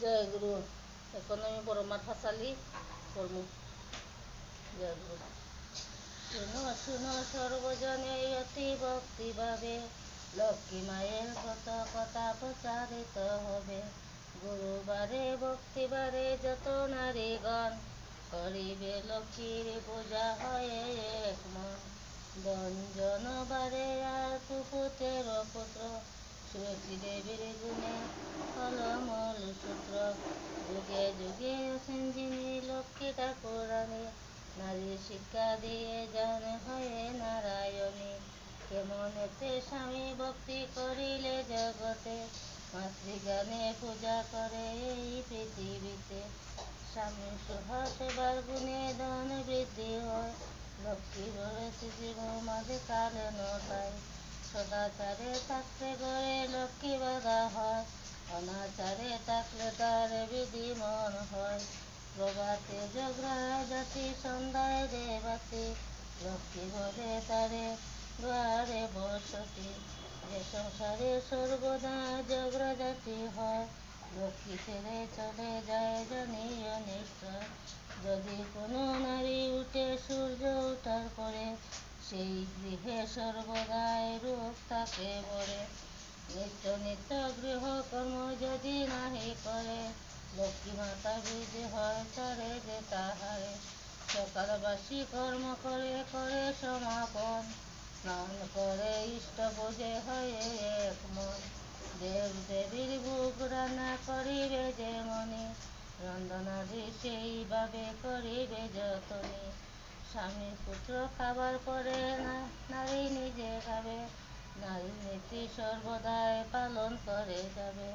জয় গুরু এখন আমি পরমার ফাঁসালি করব জয় গুরু শুনো শুনো সর্বজনে অতি ভক্তিভাবে লক্ষ্মী মায়ের কত কথা প্রচারিত হবে। গুরুবারে ভক্তিবারে যত নারীগণ করিবে লক্ষ্মীর পূজা হয়ে এক মন। দঞ্জনবারে আর কুপুতের পুত্র সুরক্ষী দেবীর গুণে ফলমূল কেমন এতে স্বামী ভক্তি করিলে জগতে মাতৃগানে পূজা করে এই পৃথিবীতে। স্বামী সুহাসেবার গুণে ধন বৃদ্ধি হয় লক্ষ্মী বলেছে জীবন মাঝে কালে নটায়। সদাচারে থাকতে ঘরে লক্ষ্মী বাধা হয়, অনাচারে থাকলে তার বিধি মন হয়। প্রভাতে ঝগড়া জাতি, সন্ধ্যায় দেবাতি লক্ষ্মী বলে তারে দুয়ারে বসতি, যে সংসারে সর্বদা ঝগড়া জাতি হয়। লক্ষ্মী ছেড়ে চলে যায় জানিও নিশ্চয়। যদি কোনো নারী উঠে সূর্য ওঠার পরে সেই গৃহে সর্বদাই রূপ তাকে বলে। নিত্য নিত্য গৃহকর্ম যদি নাহি করে, লক্ষ্মী মাতা বৃদ্ধি হয় তারে যে তাহারে। সকালবাসী কর্ম করে করে সমাপন। স্নান করে ইষ্ট বোঝে হয়ে এক মন। দেব দেবীর ভোগ রান্না করিবে যে মনে রন্ধনাদি সেইভাবে করিবে যতনে। স্বামী পুত্র খাবার পরে নারী নিজে খাবে, নারী নীতি সর্বদাই পালন করে যাবে।